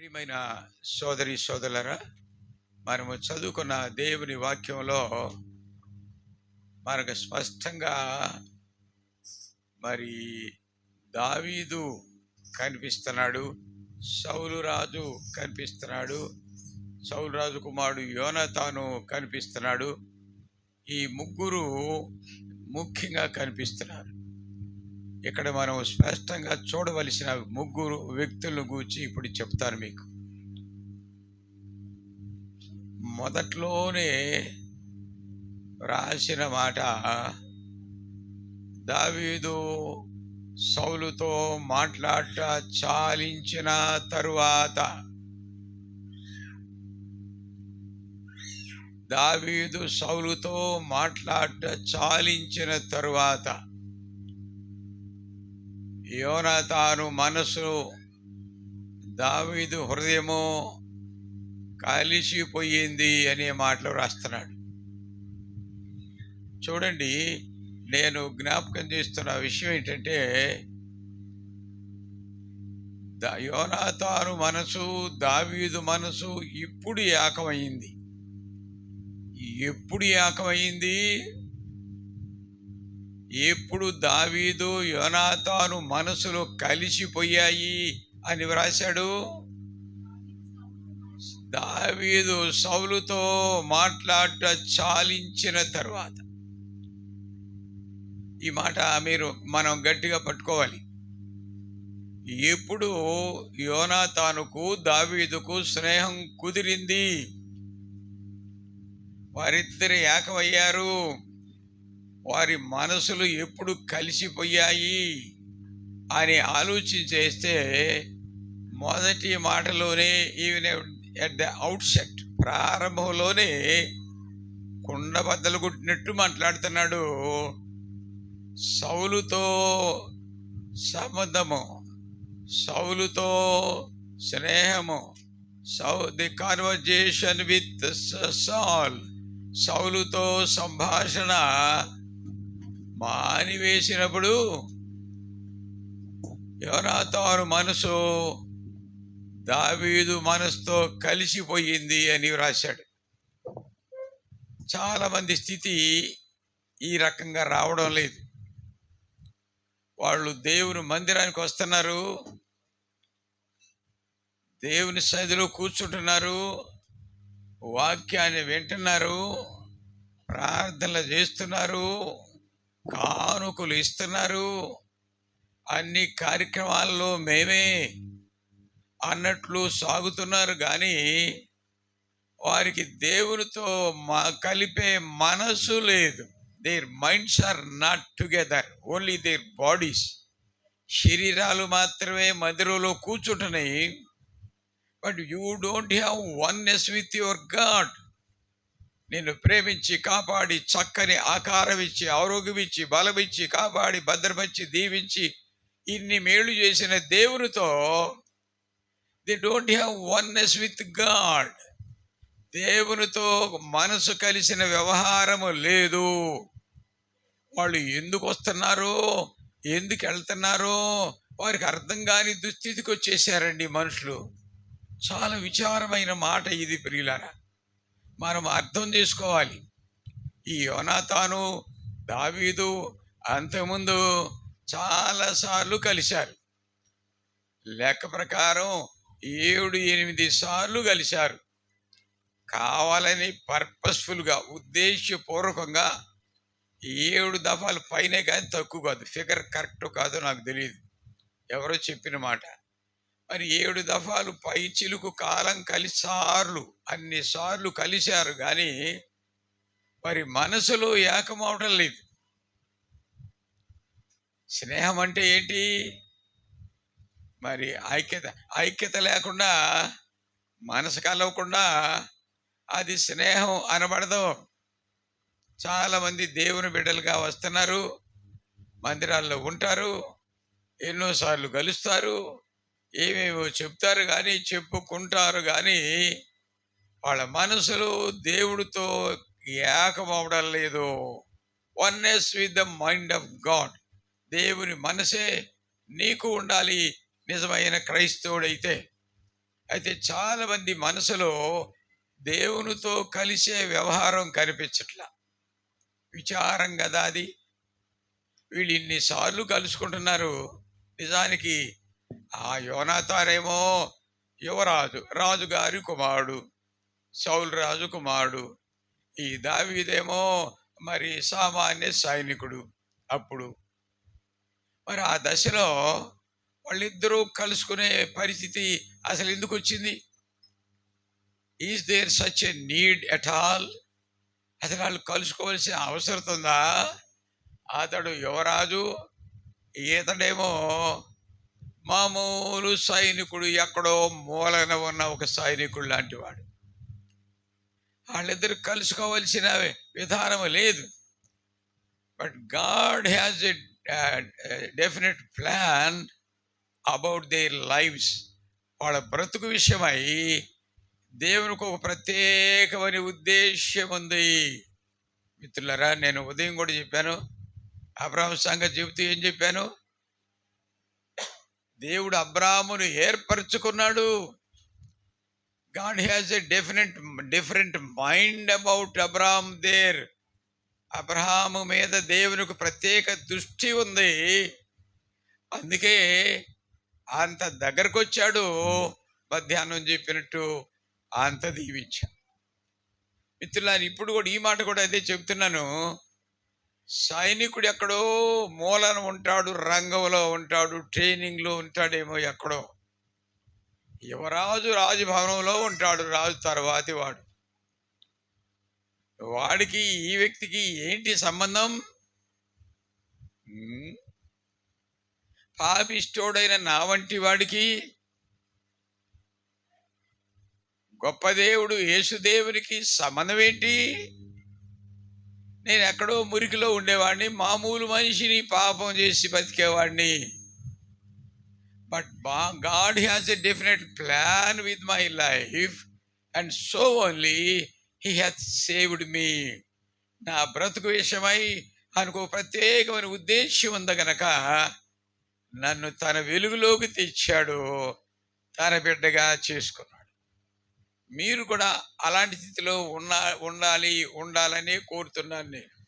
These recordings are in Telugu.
ప్రియమైన సోదరి సోదరులరా మనము చదువుకున్న దేవుని వాక్యంలో మనకు స్పష్టంగా మరి దావీదు కనిపిస్తున్నాడు సౌలు రాజు కనిపిస్తున్నాడు సౌలు రాజు కుమారుడు యోనతాను కనిపిస్తున్నాడు ఈ ముగ్గురు ముఖ్యంగా కనిపిస్తున్నారు. ఇక్కడ మనం స్పష్టంగా చూడవలసిన ముగ్గురు వ్యక్తులను గూర్చి ఇప్పుడు చెప్తాను మీకు. మొదట్లోనే రాసిన మాట దావీదు సౌలుతో మాట్లాడట చాలించిన తరువాత దావీదు సౌలుతో మాట్లాడట చాలించిన తరువాత యోనతాను మనసు దావీదు హృదయము కలిసిపోయింది అనే మాటలు రాస్తున్నాడు. చూడండి నేను జ్ఞాపకం చేస్తున్న విషయం ఏంటంటే దా యోనాతాను మనసు దావీదు మనసు ఇప్పుడు ఏకమైంది. ఎప్పుడు ఏకమైంది? ఎప్పుడు దావీదు యోనాతాను మనసులు కలిసిపోయాయి అని వ్రాశాడు? దావీదు సౌలుతో మాట్లాడట చాలించిన తర్వాత. ఈ మాట మీరు మనం గట్టిగా పట్టుకోవాలి. ఎప్పుడు యోనాతానుకు దావీదుకు స్నేహం కుదిరింది? వారిద్దరు ఏకమయ్యారు? వారి మనసులు ఎప్పుడు కలిసిపోయాయి అని ఆలోచన చేస్తే మొదటి మాటలోనే ఈవెన్ ఎట్ ద అవుట్సెట్ ప్రారంభంలోనే కుండ బద్దలు కొట్టినట్టు మాట్లాడుతున్నాడు సౌలుతో సంబంధము సౌలుతో స్నేహము సౌ ది కాన్వర్జేషన్ విత్ సాల్ సౌలుతో సంభాషణ మానివేసినప్పుడు యోనాతాను మనసు దావీదు మనసుతో కలిసిపోయింది అని వ్రాశాడు. చాలామంది స్థితి ఈ రకంగా రావడం లేదు. వాళ్ళు దేవుని మందిరానికి వస్తున్నారు. దేవుని సన్నిధిలో కూర్చుంటున్నారు. వాక్యాన్ని వింటున్నారు. ప్రార్థనలు చేస్తున్నారు. కానుకలు ఇస్తున్నారు. అన్ని కార్యక్రమాల్లో మేమే అన్నట్లు సాగుతున్నారు కానీ వారికి దేవునితో మా కలిపే మనసు లేదు. Their minds are not together only their bodies శరీరాలు మాత్రమే మందిరంలో కూర్చుంటున్నాయి. But you don't have oneness with your God నిన్ను ప్రేమించి కాపాడి చక్కని ఆకారం ఇచ్చి ఆరోగ్యం ఇచ్చి కాపాడి భద్రపరిచి దీవించి ఇన్ని మేలు చేసిన దేవునితో they don't have oneness with God దేవునితో మనసు కలిసిన వ్యవహారము లేదు. వాళ్ళు ఎందుకు వస్తున్నారో ఎందుకు వెళ్తున్నారో వారికి అర్థం కాని దుస్థితికి వచ్చేసారండి మనుషులు. చాలా విచారమైన మాట ఇది ప్రియులారా. మనం అర్థం చేసుకోవాలి. ఈ యోనాతాను దావీదు అంతకుముందు చాలాసార్లు కలిశారు. లెక్క ప్రకారం ఏడు ఎనిమిది సార్లు కలిశారు. కావాలని పర్పస్ఫుల్గా ఉద్దేశపూర్వకంగా ఏడు దఫాలు పైనే కానీ తక్కువ కాదు. ఫిగర్ కరెక్ట్ కాదు నాకు తెలియదు ఎవరో చెప్పిన మాట. మరి ఏడు దఫాలు పై చిలుకు కాలం కలిసార్లు అన్నిసార్లు కలిశారు కానీ మరి మనసులో ఏకమవటం లేదు. స్నేహం అంటే ఏంటి? మరి ఐక్యత ఐక్యత లేకుండా మనసు కలవకుండా అది స్నేహం అనబడదు. చాలామంది దేవుని బిడ్డలుగా వస్తున్నారు మందిరాల్లో ఉంటారు ఎన్నోసార్లు కలుస్తారు ఏమేమో చెప్తారు కానీ చెప్పుకుంటారు కానీ వాళ్ళ మనసులో దేవుడితో ఏకమవడం లేదు. Oneness with the mind of God దేవుని మనసే నీకు ఉండాలి. నిజమైన క్రైస్తవుడైతే. అయితే చాలామంది మనసులో దేవునితో కలిసే వ్యవహారం కనిపించట్లా. విచారం కదా అది. వీళ్ళు ఇన్నిసార్లు కలుసుకుంటున్నారు. నిజానికి ఆ యోనాతారేమో యువరాజు రాజుగారి కుమారుడు సౌలు రాజు కుమారుడు ఈ దావీదేమో మరి సామాన్య సైనికుడు అప్పుడు. మరి ఆ దశలో వాళ్ళిద్దరూ కలుసుకునే పరిస్థితి అసలు ఎందుకు వచ్చింది? Is there such a need at all అసలు వాళ్ళు కలుసుకోవాల్సిన అవసరం ఉందా? అతడు యువరాజు ఈతడేమో మామూలు సైనికుడు ఎక్కడో మూలన ఉన్న ఒక సైనికుడు లాంటివాడు వాళ్ళిద్దరు కలుసుకోవలసిన విధానం లేదు. But God has a definite plan about their lives వాళ్ళ బ్రతుకు విషయమై దేవునికి ఒక ప్రత్యేకమైన ఉద్దేశ్యం ఉంది. మిత్రులరా నేను ఉదయం కూడా చెప్పాను. అబ్రాహం సంఘ చెబుతూ ఏం చెప్పాను? దేవుడు అబ్రాహమును ఏర్పరచుకున్నాడు. God has a definite different mind about Abraham their Abraham మీద దేవునికి ప్రత్యేక దృష్టి ఉంది. అందుకే అంత దగ్గరకు వచ్చాడు మధ్యాహ్నం చెప్పినట్టు అంత దీవించా మిత్రులారు ఇప్పుడు కూడా ఈ మాట కూడా అదే చెప్తున్నాను సైనికుడు ఎక్కడో మూలన ఉంటాడు రంగంలో ఉంటాడు ట్రైనింగ్లో ఉంటాడేమో ఎక్కడో. యువరాజు రాజభవనంలో ఉంటాడు రాజు తర్వాతి వాడు. వాడికి ఈ వ్యక్తికి ఏంటి సంబంధం? పాపిష్టోడైన నా వంటి వాడికి గొప్ప దేవుడు యేసుదేవునికి సంబంధం ఏంటి? నేను ఎక్కడో మురికిలో ఉండేవాడిని మామూలు మనిషిని పాపం చేసి బతికేవాడిని. బట్ బా God has a definite plan with my life and so only he hath saved me నా బ్రతుకు విషయమై అనుకో ప్రత్యేకమైన ఉద్దేశ్యం ఉంది గనక నన్ను తన వెలుగులోకి తెచ్చాడు తన బిడ్డగా చేసుకున్నాడు. మీరు కూడా అలాంటి స్థితిలో ఉన్నా ఉండాలి ఉండాలని కోరుతున్నాను నేను.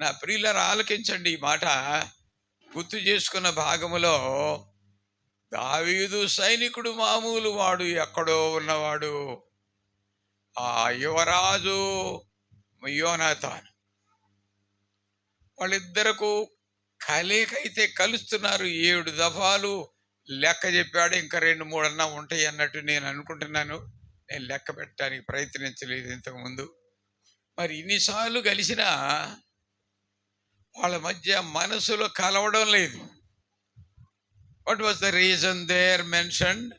నా ప్రియులను ఆలకించండి ఈ మాట. గుర్తు చేసుకున్న భాగములో దావీదు సైనికుడు మామూలు వాడు ఎక్కడో ఉన్నవాడు. ఆ యువరాజు యోనాథాన్ వాళ్ళిద్దరకు కలేకైతే కలుస్తున్నారు. ఏడు దఫాలు లెక్క చెప్పాడు. ఇంకా రెండు మూడన్నా ఉంటాయి అన్నట్టు నేను అనుకుంటున్నాను. నేను లెక్క పెట్టడానికి ప్రయత్నించలేదు ఇంతకుముందు. మరి ఇన్నిసార్లు కలిసినా వాళ్ళ మధ్య మనసులో కలవడం లేదు. What was the reason there mention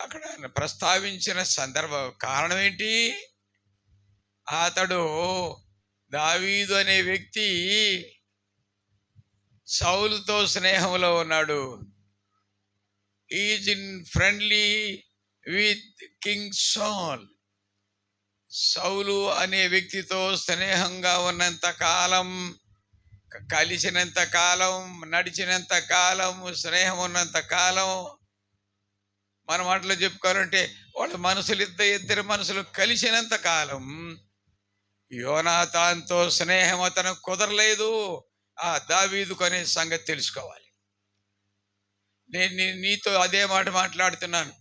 అక్కడ ప్రస్తావించిన సందర్భ కారణం ఏంటి అతడు దావీదు అనే వ్యక్తి సౌలుతో స్నేహంలో ఉన్నాడు. Is in friendly with king Saul. సౌలు అనే వ్యక్తితో స్నేహంగా ఉన్నంత కాలం కలిసినంత కాలం నడిచినంత కాలం స్నేహం ఉన్నంత కాలం మన మాటలో చెప్పుకోవాలంటే వాళ్ళ మనసులు ఇద్దరు ఇద్దరు మనసులు కలిసినంత కాలం యోనాతాన్తో స్నేహం అతను కుదరలేదు. ఆ దావీదుకు అనే సంగతి తెలుసుకోవాలి. నేను నీతో అదే మాట మాట్లాడుతున్నాను.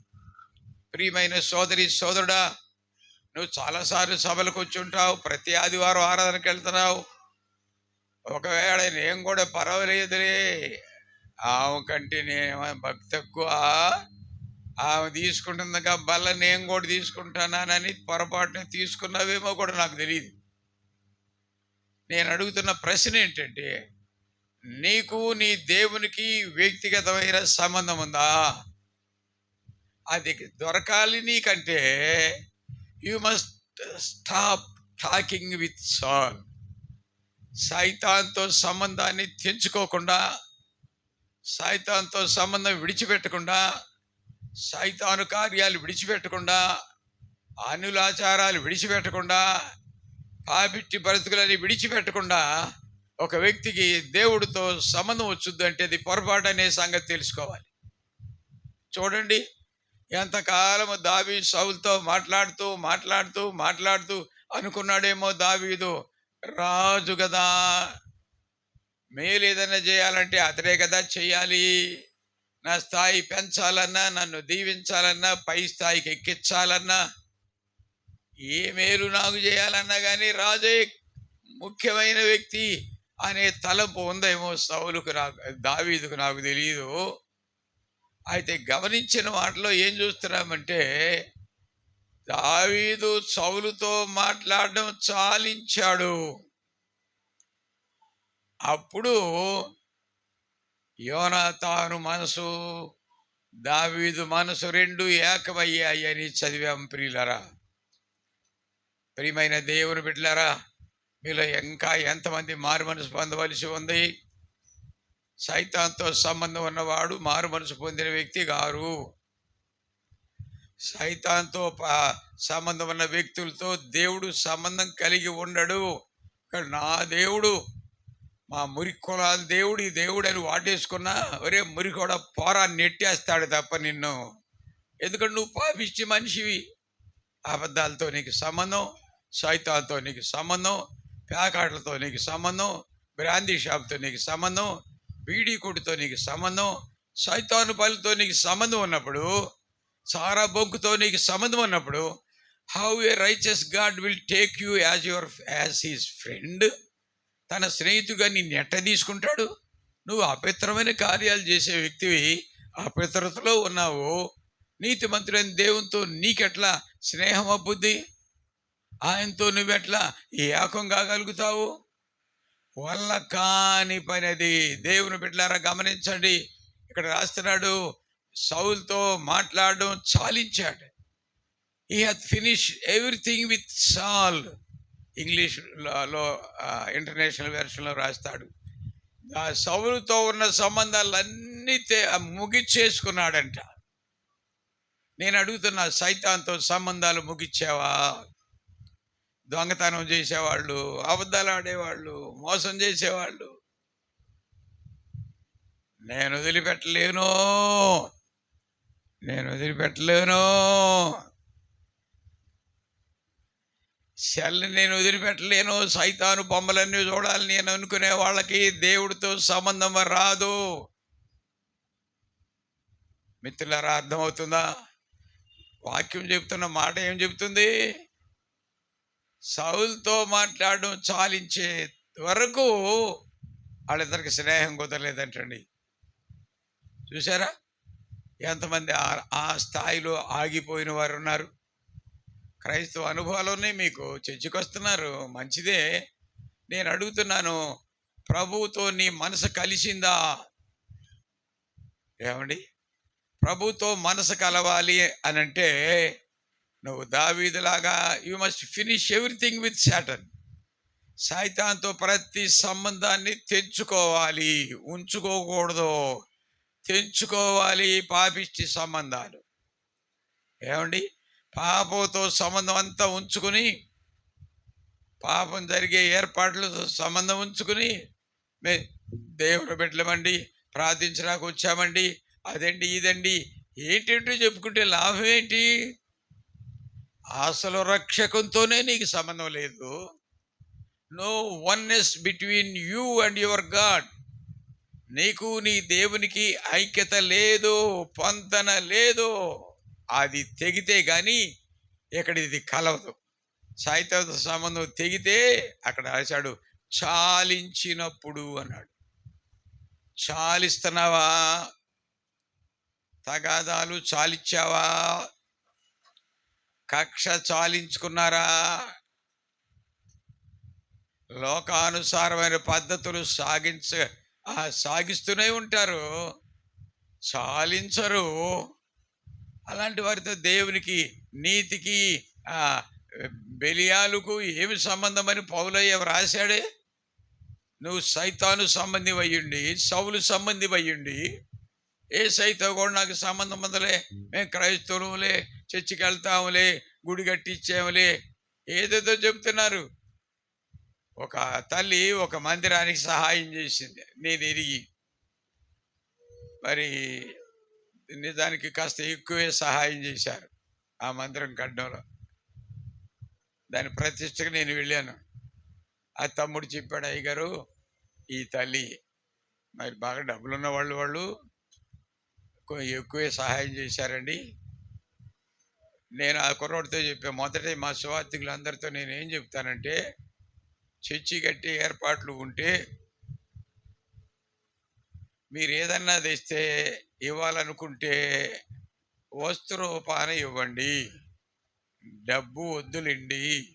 ప్రియమైన సోదరి సోదరుడా నువ్వు చాలాసార్లు సభలకు వచ్చుంటావు ప్రతి ఆదివారం ఆరాధనకి వెళ్తున్నావు. ఒకవేళ నేను కూడా పర్వాలేదులే. ఆమె కంటే నేను భక్తి తక్కువ. ఆమె తీసుకుంటుంది బల్ల నేను కూడా తీసుకుంటానని పొరపాటున తీసుకున్నావేమో కూడా నాకు తెలియదు నేను అడుగుతున్న ప్రశ్న ఏంటంటే నీకు నీ దేవునికి వ్యక్తిగతమైన సంబంధం ఉందా? అది దొరకాలి నీకంటే you must stop talking with Saul సైతాన్తో సంబంధాన్ని తెంచుకోకుండా సైతాన్తో సంబంధం విడిచిపెట్టకుండా సైతాను కార్యాలు విడిచిపెట్టకుండా అనులాచారాలు విడిచిపెట్టకుండా పాపిట్టి బ్రతుకులని విడిచిపెట్టకుండా ఒక వ్యక్తికి దేవుడితో సంబంధం వచ్చుద్ది అంటే అది పొరపాటు అనే సంగతి తెలుసుకోవాలి. చూడండి ఎంతకాలము దావి సౌల్తో మాట్లాడుతూ మాట్లాడుతూ మాట్లాడుతూ అనుకున్నాడేమో దావీదు? రాజు కదా మేలు ఏదైనా చేయాలంటే అతడే కదా చేయాలి. నా స్థాయి పెంచాలన్నా నన్ను దీవించాలన్నా పై స్థాయికి ఎక్కించాలన్నా ఏ మేలు నాకు చేయాలన్నా కానీ రాజే ముఖ్యమైన వ్యక్తి అనే తలంపు ఉందేమో సౌలుకు నాకు దావీదుకు నాకు తెలియదు అయితే గమనించిన వాటిలో ఏం చూస్తున్నామంటే దావీదు సౌలుతో మాట్లాడడం చాలించాడు. అప్పుడు యోనాతాను మనసు దావీదు మనసు రెండు ఏకమయ్యాయి అని చదివాం ప్రియులరా. ప్రియమైన దేవుని బిడ్డలారా మీలో ఇంకా ఎంతమంది మారు మనసు పొందవలసి ఉంది? సైతాంతో సంబంధం ఉన్నవాడు మారు మనసు పొందిన వ్యక్తి గారు. సైతాంతో సంబంధం ఉన్న వ్యక్తులతో దేవుడు సంబంధం కలిగి ఉండడు. నా దేవుడు మా మురికి కులాల దేవుడు ఈ దేవుడు అని వాటేసుకున్నా ఒరే మురికి కూడా పోరా నెట్టేస్తాడు తప్ప నిన్ను. ఎందుకంటే నువ్వు పాపిష్టి మనిషివి. అబద్ధాలతో నీకు సంబంధం సైతాలతో నీకు సంబంధం ప్యాకాట్లతో నీకు సంబంధం బ్రాందీ షాప్తో నీకు సంబంధం బీడీ కొట్టుతో నీకు సంబంధం సైతాను పల్లెతో నీకు సంబంధం ఉన్నప్పుడు సారా బొగ్గుతో నీకు సంబంధం ఉన్నప్పుడు how a righteous God will take you as your as his friend తన స్నేహితుగా నిన్ను ఎట్ట తీసుకుంటాడు? నువ్వు అపిత్రమైన కార్యాలు చేసే వ్యక్తివి అపిత్రతలో ఉన్నావు. నీతి మంత్రులైన దేవునితో నీకెట్లా స్నేహం అబ్బుద్ది ఆయనతో నువ్వెట్లా ఏకం కాగలుగుతావు? వల్ల కాని పని అది దేవుని బిడ్డలారా గమనించండి. ఇక్కడ రాస్తున్నాడు సౌల్తో మాట్లాడడం చాలించాడు. ఈ హ్యాత్ ఫినిష్ ఎవ్రీథింగ్ విత్ సాల్ ఇంగ్లీష్లో ఇంటర్నేషనల్ వెర్షన్లో రాస్తాడు. ఆ సౌలుతో ఉన్న సంబంధాలన్నీ ముగిచ్చేసుకున్నాడంట నేను అడుగుతున్నా సైతాంతో సంబంధాలు ముగిచ్చావా? దొంగతనం చేసేవాళ్ళు అబద్ధాలు ఆడేవాళ్ళు మోసం చేసేవాళ్ళు. నేను వదిలిపెట్టలేను. నేను వదిలిపెట్టలేను. సెల్ని నేను వదిలిపెట్టలేను. సైతాను బొమ్మలన్నీ చూడాలి నేను అనుకునే వాళ్ళకి దేవుడితో సంబంధం రాదు. మిత్రులారా అర్థమవుతుందా? వాక్యం చెప్తున్న మాట ఏం చెప్తుంది సౌల్తో మాట్లాడడం చాలించే వరకు వాళ్ళిద్దరికి స్నేహం కుదరలేదంటండి. చూసారా ఎంతమంది ఆ- ఆ స్థాయిలో ఆగిపోయిన వారు ఉన్నారు క్రైస్తవ అనుభవాలు ఉన్నాయి మీకు చర్చకొస్తున్నారు. మంచిదే. నేను అడుగుతున్నాను ప్రభుతో నీ మనసు కలిసిందా? ఏమండి? ప్రభుతో మనసు కలవాలి అని అంటే నువ్వు దావీదులాగా you must finish everything with Satan సైతాన్తో ప్రతి సంబంధాన్ని తెంచుకోవాలి ఉంచుకోకూడదు. తెంచుకోవాలి పాపిష్టి సంబంధాలు. ఏమండి? పాపంతో సంబంధం అంతా ఉంచుకుని పాపం జరిగే ఏర్పాట్లతో సంబంధం ఉంచుకుని మే దేవుడు పెట్టలేమండి ప్రార్థించడానికి వచ్చామండి అదండి ఇదండి ఏంటంటో చెప్పుకుంటే లాభం ఏంటి? అసలు రక్షకంతోనే నీకు సంబంధం లేదు. No oneness between you and your God నీకు నీ దేవునికి ఐక్యత లేదు పొంతన లేదు. అది తెగితే కానీ ఇక్కడ ఇది కలవదు. సాహిత్య సంబంధం తెగితే అక్కడ రాశాడు చాలించినప్పుడు అన్నాడు. చాలిస్తున్నావా? తగాదాలు చాలిచ్చావా? కక్ష చాలించుకున్నారా? లోకానుసారమైన పద్ధతులు సాగించ సాగిస్తూనే ఉంటారు. చాలించరు. అలాంటి వారితో దేవునికి నీతికి బెలియాలకు ఏమి సంబంధమని పౌలయ్య వ్రాశాడే? నువ్వు సైతాను సంబంధి అయ్యుండి సౌలు సంబంధి అయ్యుండి ఏ సైతో కూడా నాకు సంబంధం ఉందలే మేము క్రైస్తవులే చర్చికి వెళ్తాములే గుడి కట్టించాములే. ఏదేదో చెప్తున్నారు. ఒక తల్లి ఒక మందిరానికి సహాయం చేసింది నేను ఎరిగి మరి నిజానికి కాస్త ఎక్కువే సహాయం చేశారు ఆ మందిరం కట్టడంలో. దాని ప్రతిష్టకు నేను వెళ్ళాను. ఆ తమ్ముడు చెప్పాడు అయ్యగారు ఈ తల్లి మరి బాగా డబ్బులున్న వాళ్ళు వాళ్ళు ఎక్కువే సహాయం చేశారండి. నేను ఆ కుర్రోడితో చెప్పా మొదట మా సువార్థికులందరితో నేను ఏం చెప్తానంటే చర్చి కట్టి ఏర్పాట్లు ఉంటే మీరు ఏదన్నా తెస్తే ఇవ్వాలనుకుంటే వస్త్రోపాన ఇవ్వండి. డబ్బు వద్దులండి.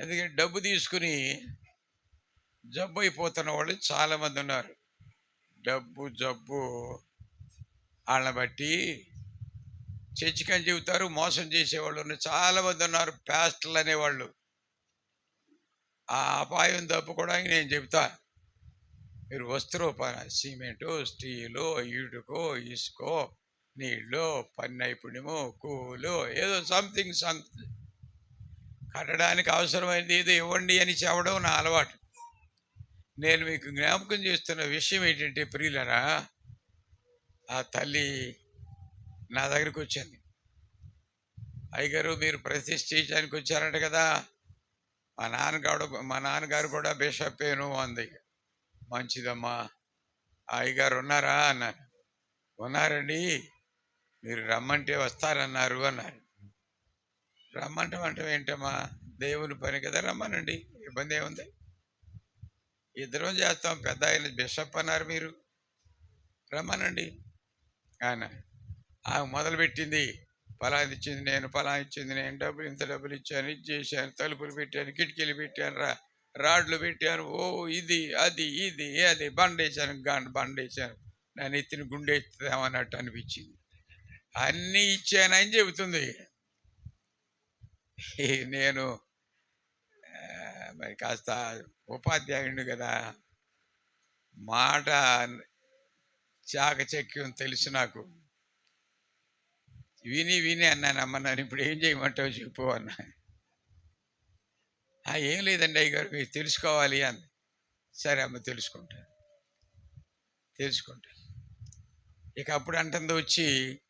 ఎందుకంటే డబ్బు తీసుకుని జబ్బు అయిపోతున్న వాళ్ళు చాలామంది ఉన్నారు. డబ్బు జబ్బు వాళ్ళని బట్టి చర్చికని చెబుతారు మోసం చేసేవాళ్ళు ఉన్నారు. చాలామంది ఉన్నారు ప్యాస్టర్లు అనేవాళ్ళు. ఆ అపాయం తప్పుకోవడానికి నేను చెబుతా. మీరు వస్త్రోపాన సిమెంటు స్టీలు ఇటుకో ఇసుకో నీళ్ళు పని నైపుణ్యము కూలు ఏదో సంథింగ్ సంథింగ్ కట్టడానికి అవసరమైంది ఏదో ఇవ్వండి అని చెప్పడం నా అలవాటు. నేను మీకు జ్ఞాపకం చేస్తున్న విషయం ఏంటంటే ప్రియులరా ఆ తల్లి నా దగ్గరికి వచ్చింది అయ్యగారు మీరు ప్రతిష్ఠ చేయడానికి వచ్చారంట కదా. మా నాన్నగారు మా నాన్నగారు కూడా బిషప్పేను అంది. మంచిదమ్మా. అయ్యగారు ఉన్నారా? అన్నారు. ఉన్నారండి. మీరు రమ్మంటే వస్తారన్నారు అన్నారు. రమ్మంటే అంటే ఏంటమ్మా? దేవుని పని కదా రమ్మనండి. ఇబ్బంది ఏముంది? ఇద్దరం చేస్తాం. పెద్ద ఆయన బిషప్ అన్నారు మీరు. రమ్మనండి. అన్నారు. ఆమె మొదలుపెట్టింది. ఫలాది ఇచ్చింది నేను ఫలానా ఇచ్చింది నేను డబ్బులు ఇంత డబ్బులు ఇచ్చాను ఇది చేశాను తలుపులు పెట్టాను కిటికీలు పెట్టాను రా రాడ్లు పెట్టాను ఓ ఇది అది ఇది అది బండేశాను గాండ్ బండేశాను. నన్ను ఎత్తిన గుండె ఎత్తుదామన్నట్టు అనిపించింది. అన్నీ ఇచ్చానని చెబుతుంది. నేను మరి కాస్త ఉపాధ్యాయుడు కదా. మాట చాకచక్యం తెలుసు నాకు. విని విని అన్నాను అమ్మ నన్ను ఇప్పుడు ఏం చేయమంటావు చెప్పు అన్నా. ఏం లేదండి అయ్య గారు మీరు తెలుసుకోవాలి అంది సరే అమ్మ తెలుసుకుంటా తెలుసుకుంటా. ఇక అప్పుడు అంటుంది వచ్చి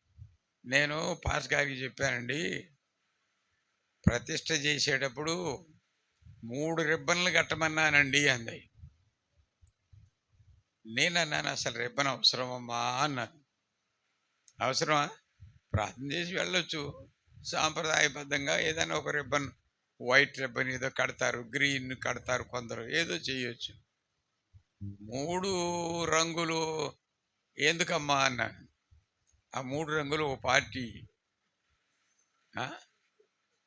నేను పాస్ గారికి చెప్పానండి ప్రతిష్ట చేసేటప్పుడు మూడు రిబ్బన్లు కట్టమన్నానండి అంది. నేను అన్నాను అసలు రిబ్బన్ అవసరమమ్మా అన్నాను. అవసరమా? ప్రార్థన చేసి వెళ్ళొచ్చు. సాంప్రదాయబద్ధంగా ఏదైనా ఒక రిబ్బన్ వైట్ రిబ్బన్ ఏదో కడతారు గ్రీన్ కడతారు కొందరు ఏదో చేయొచ్చు. మూడు రంగులు ఎందుకమ్మా అన్నాను. ఆ మూడు రంగులు ఓ పార్టీ.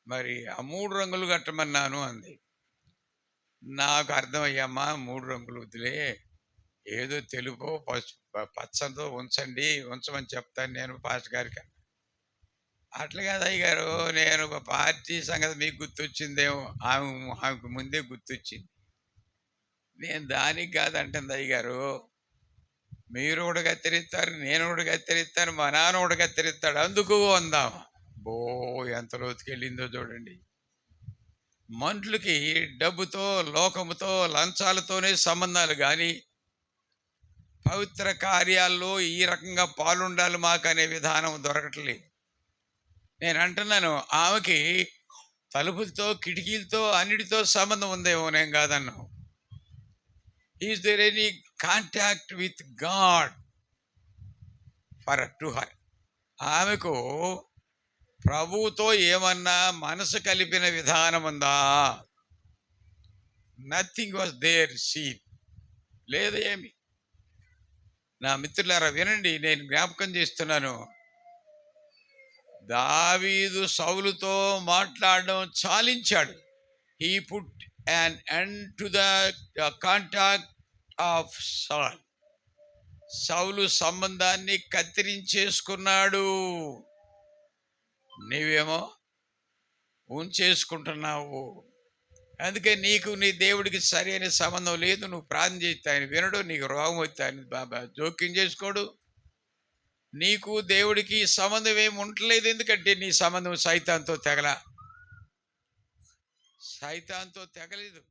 మరి ఆ మూడు రంగులు కట్టమన్నాను అంది. నాకు అర్థమయ్యమ్మా మూడు రంగులు వదిలే ఏదో తెలుపు పసుపు పచ్చతో ఉంచండి ఉంచమని చెప్తాను నేను పాస్ గారికి అట్లా కాదు అయ్య గారు నేను ఒక పార్టీ సంగతి మీకు గుర్తొచ్చిందేమో ఆమె ఆమెకు ముందే గుర్తొచ్చింది. నేను దానికి కాదంటుంది అయ్య గారు మీరు కూడా కత్తిరిస్తారు నేను కూడా కత్తిరిస్తాను మా నాన్న కూడా కత్తిరిస్తాడు అందుకు అందాం. బో ఎంత లోతుకెళ్ళిందో చూడండి. మనుషులకి డబ్బుతో లోకముతో లంచాలతోనే సంబంధాలు కానీ పవిత్ర కార్యాల్లో ఈ రకంగా పాలుండాలి మాకు అనే విధానం దొరకట్లేదు. నేను అంటున్నాను ఆమెకి తలుపులతో కిటికీలతో అన్నిటితో సంబంధం ఉందేమో నేను కాదన్నా is there any contact with God for to her ఆమెకు ప్రభువుతో ఏమన్నా మనసు కలిపిన విధానం ఉందా? నథింగ్ వాజ్ దేర్ సీన్ లేదు ఏమి. నా మిత్రులారా వినండి నేను జ్ఞాపకం చేస్తున్నాను. దావీదు సౌలుతో మాట్లాడడం చాలించాడు. He put and end to the contact of Saul సౌలు సంబంధాన్ని కత్తిరించేసుకున్నాడు. నీవేమో ఉంచేసుకుంటున్నావు. అందుకే నీకు నీ దేవుడికి సరైన సంబంధం లేదు. నువ్వు ప్రార్థన చేస్తే ఆయన వినడు. నీకు రోగం వస్తే ఆయన బాబా జోక్యం చేసుకోడు. నీకు దేవుడికి సంబంధం ఏమి ఉండలేదు ఎందుకంటే నీ సంబంధం సైతాంతో తెగల. సైతాంతో తెగలేదు.